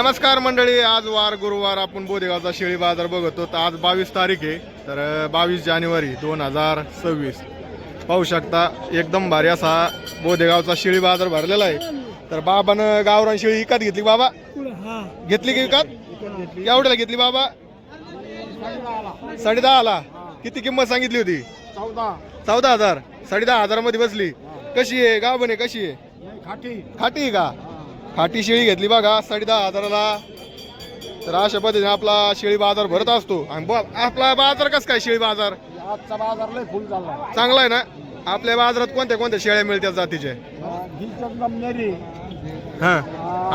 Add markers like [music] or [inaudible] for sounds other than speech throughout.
नमस्कार मंडळी आज वार गुरुवार आपण बोदेगावचा शेळी बाजार बघतो. तर आज बावीस तारीख आहे. तर बावीस जानेवारी दोन हजार सव्वीस. पाहू शकता एकदम भारी असा बोदेगावचा शेळी बाजार भरलेला आहे. तर बाबानं गावरान शेळी विकत घेतली बाबा? घेतली की विकत? केवढ्याला घेतली बाबा? साडे ला किती किंमत सांगितली होती? चौदा हजार. साडे दहा हजारमध्ये बसली. कशी आहे? गाव बने कशी आहे? खाटी. खाटी का? खाटी शेळी घेतली बघा साडे दहा हजाराला. तर अशा पद्धतीने आपला शेळी बाजार भरत असतो. आणि ब- आपला बाजार कस काय शेळी बाजार? आजचा बाजार लय फुल झाला. चांगला आहे ना? आपल्या बाजारात कोणत्या कोणत्या शेळ्या मिळतात जातीचे? ही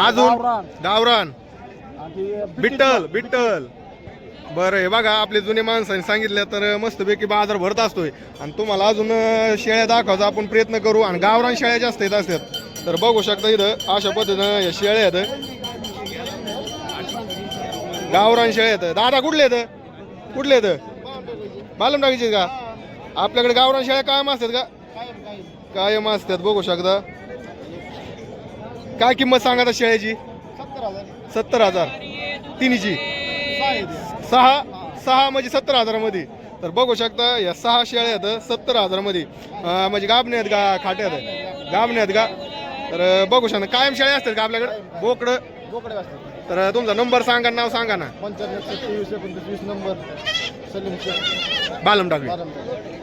अजून? आणि बिट्टल. बिट्टल बरं हे बघा आपले जुने माणसांनी सांगितलं तर मस्तपैकी बाजार भरत असतोय. आणि तुम्हाला अजून शेळ्या दाखवायचा आपण प्रयत्न करू. आणि गावरान शेळ्या जास्त येत असतात. तर बघू शकता इथं अशा पद्धतीनं या शेळ्या आहेत. गावरान शेळ्या आहेत. दादा कुठले आहेत? कुठले आहेत? बालम टाकायचे का? आपल्याकडे गावरान शेळ्या कायम असतात का? कायम असतात बघू शकता. काय किंमत सांगा शेळ्याची? सत्तर हजार. सत्तर हजार तिन्हीची. सहा सहा म्हणजे सत्तर हजारामध्ये. तर बघू शकता या सहा शेळ्या आहेत सत्तर हजारामध्ये. म्हणजे गाबणे आहेत का? खाट्यात आहेत. गाबणे आहेत का? तर बघू शकता कायम शेळ्या असतात का आपल्याकडे? बोकडं? बोकडे असतात. तर तुमचा नंबर सांगा नाव सांगा ना. पंच्याण्णव नंबर. सलीम बालम टाकली.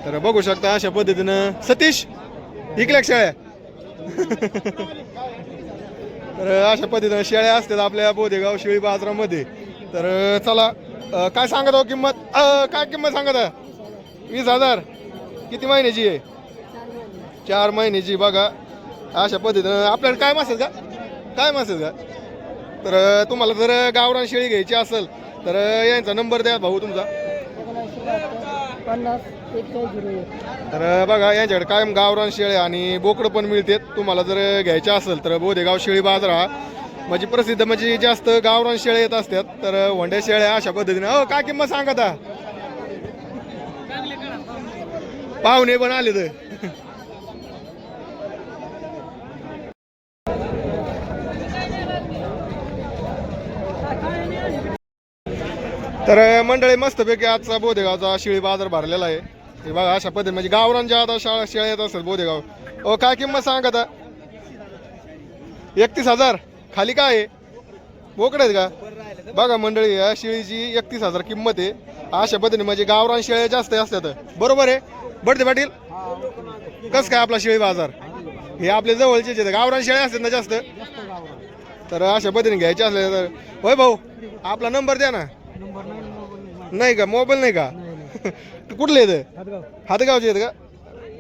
तर बघू शकता अशा पद्धतीनं सतीश इकल्या शेळ्या. तर अशा पद्धतीनं शेळ्या असतात आपल्या बोधेगाव शेळी बाजारामध्ये. तर चला अं, काय सांगत आहो किंमत? अं, काय किंमत सांगत आहे? वीस हजार. किती महिन्याची आहे? चार महिन्याची बघा. अशा पद्धतीनं. आपल्याला काय मासेल का? काय मासेल का? तर तुम्हाला जर गावरान शेळी घ्यायची असेल तर यांचा नंबर द्या भाऊ तुमचा. तर बघा यांच्याकडे कायम गावरान शेळे आणि बोकडं पण मिळते तुम्हाला जर घ्यायचे असेल तर बोधेगाव शेळी बाजार हा म्हणजे प्रसिद्ध म्हणजे जास्त गावरान शेळे येत असतात. तर वंड्या शेळ्या अशा पद्धतीने. हो काय किंमत सांगता पाहुणे पण आले तर तर मंडळी मस्तपैकी आजचा बोधेगावचा शिळी बाजार भरलेला आहे. हे बघा अशा पद्धती म्हणजे गावरान ज्या आता शाळा शेळ्या येत असेल बोधेगाव ओ काय किंमत सांग आता एकतीस हजार? खाली काय आहे? बोकडे आहेत का? बघा मंडळी या शेळीची एकतीस हजार किंमत आहे. अशा पद्धतीने म्हणजे गावरान शेळ्या जास्त असतात. बरोबर आहे? बडते पाटील? कस काय आपला शेळी बाजार? हे आपले जवळचे आहेत. गावरान शेळ्या असतात ना जास्त? तर अशा पद्धतीने घ्यायचे असले तर होय भाऊ आपला नंबर द्या ना. नाही नाही का? मोबाईल नाही का? तू [laughs] कुठले येत हातगाव. हातगावचे आहेत का?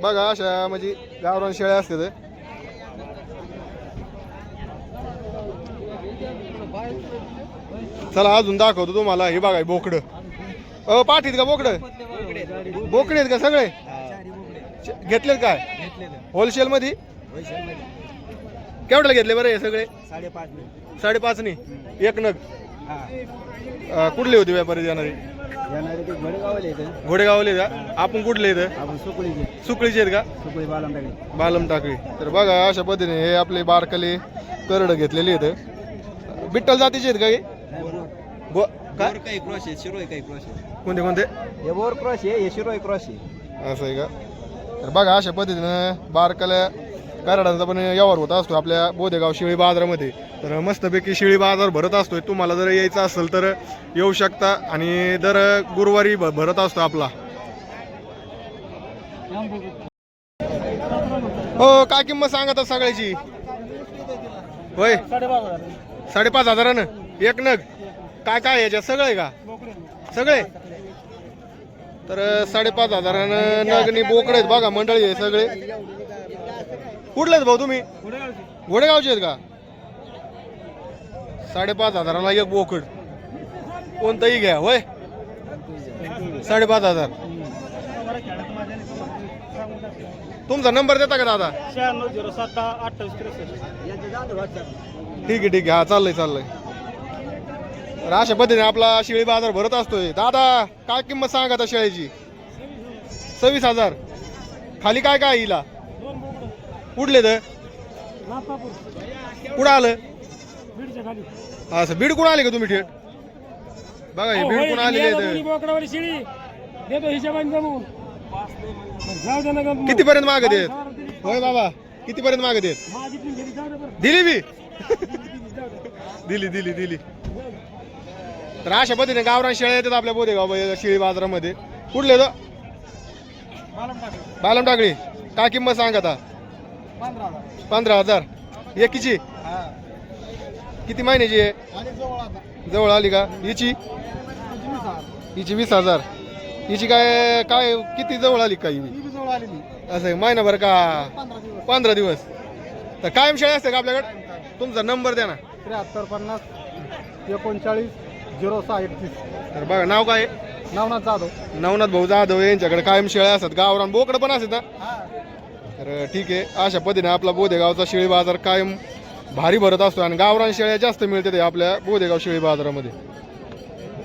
बघा अशा म्हणजे गावरान शेळ्या असतात चला अजून दाखवतो तुम्हाला. हे बघा हे बोकडं. अ पाठीत का बोकडं? बोकडे आहेत का सगळे? घेतलेत काय? होलसेल मध्ये केवढ्याला घेतले बरं हे सगळे? साडेपाच साडेपाचनी? एक नग. अ, कुठले होते व्यापारी जाणारे? येणारे ते घोडेगावले येतं घोडेगावले का? आपण कुठले आपण सुकळीचे सुकळीचे आहेत का? सुकळी बालाम टाकळी तर बघा अशा पद्धतीने हे आपले बारकले करड घेतलेले आहेत. बिट्टल जातीचे आहेत का हे? बो काय काही क्रॉस आहे शिरोय काही क्रॉस आहे कोणते कोणते? हे बोर क्रॉस आहे हे शिरोय क्रॉस आहे. असं आहे का? तर बघा अशा पद्धतीनं बारकल्या कराडांचा पण व्यवहार होत असतो. आपल्या बोधेगाव शेळी बाजारामध्ये. तर मस्तपैकी शेळी बाजार भरत असतोय. तुम्हाला जर यायचं असेल तर येऊ शकता. आणि दर गुरुवारी भरत असतो आपला. हो काय किंमत सांगत सगळ्याची? होय. साडेपाच हजार हजारानं. एक नग. काय काय याच्यात? सगळं आहे का? सगळे तर साडेपाच हजारानं नगनी बोकडे आहेत. बघा मंडळी आहे सगळे. कुठले आहेत भाऊ तुम्ही? घोडेगावचे. आहेत का? साडेपाच हजाराला एक बोकड. कोणतंही घ्या होय? साडेपाच हजार. तुमचा नंबर देता का दादा? शहाण्णव झिरो सात दहा अठ्ठावीस त्रेसष्ट. ठीक आहे ठीक आहे. हा चाललंय चाललंय. तर अशा पद्धतीने आपला शेळी बाजार भरत असतोय. दादा काय किंमत सांगा आता शेळीची? सव्वीस हजार. खाली काय काय हिला? कुठले तर? कुठं आलं? बीड असं बीडकून आले का तुम्ही थेट? बघा हे आलेले आहेत. देतो दे ना गं. किती पर्यंत मागत आहेत? होय बाबा किती पर्यंत मागत आहेत? माझी पण घरी जाऊ दे बरं. दिली बी. दिली दिली दिली तर अशा पद्धतीने गावरान शेळ्या येतात आपल्या बोधेगाव शेळी बाजारामध्ये. कुठले तो? बालम टाकळी काय किंमत सांग आता? पंधरा हजार. एकीची? किती महिन्याची आहे? जवळ आली का? हिची? हिची वीस हजार. हिची काय काय किती जवळ आली काय असं आहे, महिनाभर का? पंधरा दिवस. तर कायम शेळ्या असते का आपल्याकडे? तुमचा नंबर द्या ना. त्र्याहत्तर पन्नास एकोणचाळीस झिरो सहा एकतीस. तर बघा नाव काय? आहे? नवनाथ जाधव. नवनाथ भाऊ जाधव यांच्याकडे कायम शेळ्या असतात. गावरान बोकडं पण असतात ना तर ठीक आहे. अशा पद्धतीने आपला बोधेगावचा शेळी बाजार कायम भारी भरत असतो आणि गावरान शेळ्या जास्त मिळतात आपल्या बोधेगाव शेळी बाजारामध्ये.